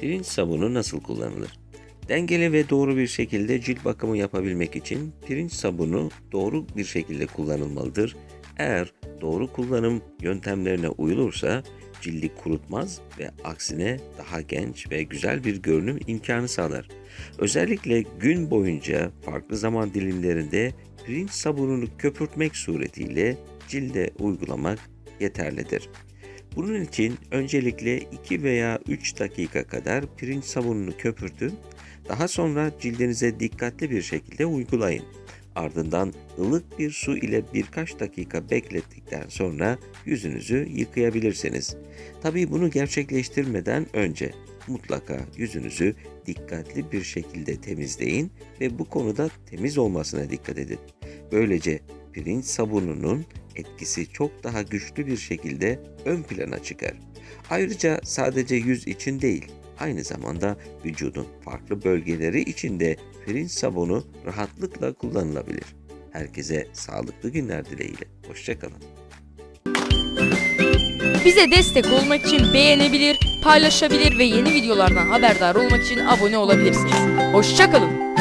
Pirinç sabunu nasıl kullanılır? Dengeli ve doğru bir şekilde cilt bakımı yapabilmek için pirinç sabunu doğru bir şekilde kullanılmalıdır. Eğer doğru kullanım yöntemlerine uyulursa cildi kurutmaz ve aksine daha genç ve güzel bir görünüm imkanı sağlar. Özellikle gün boyunca farklı zaman dilimlerinde pirinç sabununu köpürtmek suretiyle cilde uygulamak yeterlidir. Bunun için öncelikle 2 veya 3 dakika kadar pirinç sabununu köpürtün. Daha sonra cildinize dikkatli bir şekilde uygulayın. Ardından ılık bir su ile birkaç dakika beklettikten sonra yüzünüzü yıkayabilirsiniz. Tabii bunu gerçekleştirmeden önce mutlaka yüzünüzü dikkatli bir şekilde temizleyin ve bu konuda temiz olmasına dikkat edin. Böylece pirinç sabununun etkisi çok daha güçlü bir şekilde ön plana çıkar. Ayrıca sadece yüz için değil, aynı zamanda vücudun farklı bölgeleri için de pirinç sabunu rahatlıkla kullanılabilir. Herkese sağlıklı günler dileğiyle. Hoşçakalın. Bize destek olmak için beğenebilir, paylaşabilir ve yeni videolardan haberdar olmak için abone olabilirsiniz. Hoşçakalın.